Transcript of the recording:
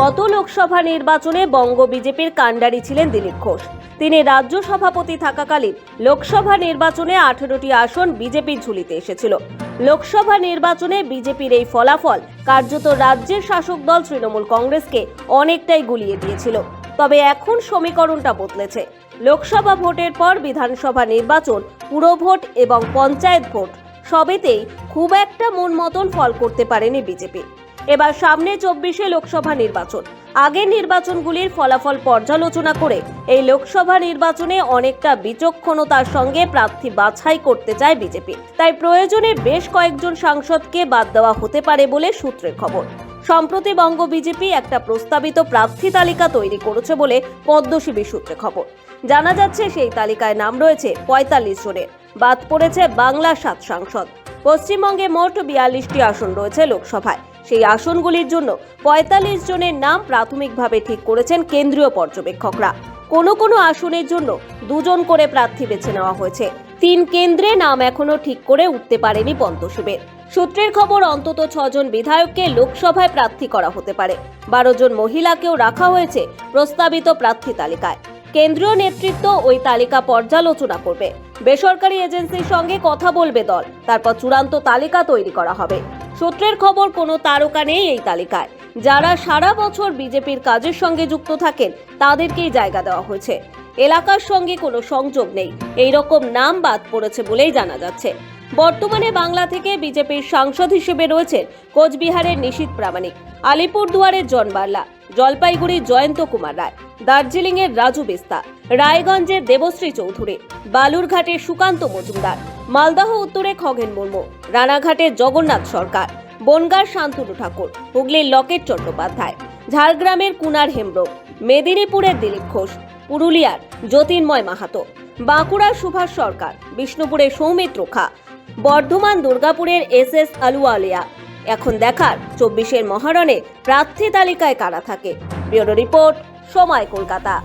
গত লোকসভা নির্বাচনে বঙ্গ বিজেপির কাণ্ডারি ছিলেন দিলীপ ঘোষ। তিনি রাজ্য সভাপতি থাকাকালীন লোকসভা নির্বাচনে আঠেরোটি আসন বিজেপির ঝুলিতে এসেছিল। লোকসভা নির্বাচনে বিজেপির এই ফলাফল কার্যত রাজ্যের শাসক দল তৃণমূল কংগ্রেসকে অনেকটাই গুলিয়ে দিয়েছিল। তবে এখন সমীকরণটা বদলেছে। লোকসভা ভোটের পর বিধানসভা নির্বাচন, পুরভোট এবং পঞ্চায়েত ভোট সবেতেই খুব একটা মন মতন ফল করতে পারেনি বিজেপি। এবার সামনে চব্বিশে লোকসভা নির্বাচন। আগের নির্বাচনগুলির ফলাফল পর্যালোচনা করে এই লোকসভা নির্বাচনে অনেকটা বিচক্ষণতার সঙ্গে প্রার্থী বাছাই করতে চায় বিজেপি। তাই প্রয়োজনে বেশ কয়েকজন সাংসদকে বাদ দেওয়া হতে পারে বলে সূত্রের খবর। সম্প্রতি বঙ্গ বিজেপি একটা প্রস্তাবিত প্রার্থী তালিকা তৈরি করেছে বলে পদ্মশিবী সূত্রে খবর। জানা যাচ্ছে সেই তালিকায় নাম রয়েছে পঁয়তাল্লিশ জনের। বাদ পড়েছে বাংলা সাত সাংসদ। পশ্চিমবঙ্গে মোট বিয়াল্লিশটি আসন রয়েছে লোকসভায়। সেই আসনগুলির জন্য পঁয়তাল্লিশ জনের নাম প্রাথমিকভাবে ঠিক করেছেন কেন্দ্রীয় পর্যবেক্ষকরা। কোনো কোনো আসনের জন্য দুজন করে প্রার্থী বেছে নেওয়া হয়েছে। তিন কেন্দ্রে নাম এখনও ঠিক করে উঠতে পারেনি পন্তশিবের সূত্রের খবর, অন্তত ছজন বিধায়ককে লোকসভায় প্রার্থী করা হতে পারে। বারো জন মহিলাকেও রাখা হয়েছে প্রস্তাবিত প্রার্থী তালিকায়। কেন্দ্রীয় নেতৃত্ব ওই তালিকা পর্যালোচনা করবে। বেসরকারি এজেন্সির সঙ্গে কথা বলবে দল। তারপর চূড়ান্ত তালিকা তৈরি করা হবে। সূত্রের খবর, কোনো তারকা নেই এই তালিকায়। যারা সারা বছর বিজেপির কাজের সঙ্গে যুক্ত থাকেন, তাদেরকেই জায়গা দেওয়া হয়েছে। এলাকার সঙ্গে কোনো সংযোগ নেই। এই রকম নাম বাদ পড়েছে বলেই জানা যাচ্ছে। বর্তমানে বাংলা থেকে বিজেপির সাংসদ হিসেবে রয়েছেন কোচবিহারের নিশীত প্রামাণিক, আলিপুরদুয়ারের জন বার্লা। জলপাইগুড়ির জয়ন্ত কুমার রায়, দার্জিলিংয়ের রাজু বিস্তা, রায়গঞ্জের দেবশ্রী চৌধুরী, বালুরঘাটের সুকান্ত মজুমদার, মালদহ উত্তরে খগেন মুর্মু, রানাঘাটের জগন্নাথ সরকার, বনগার শান্তনু ঠাকুর, হুগলির লকেট চট্টোপাধ্যায়, ঝাড়গ্রামের কুনার হেমব্রম, মেদিনীপুরের দিলীপ ঘোষ, পুরুলিয়ার জ্যোতির্ময় মাহাতো, বাঁকুড়ার সুভাষ সরকার, বিষ্ণুপুরের সৌমিত্র খা, বর্ধমান দুর্গাপুরের এস এস আলুয়ালিয়া এখন দেখার চব্বিশের মহারণে প্রার্থী তালিকায় কারা থাকে? ব্যুরো রিপোর্ট সময় কলকাতা।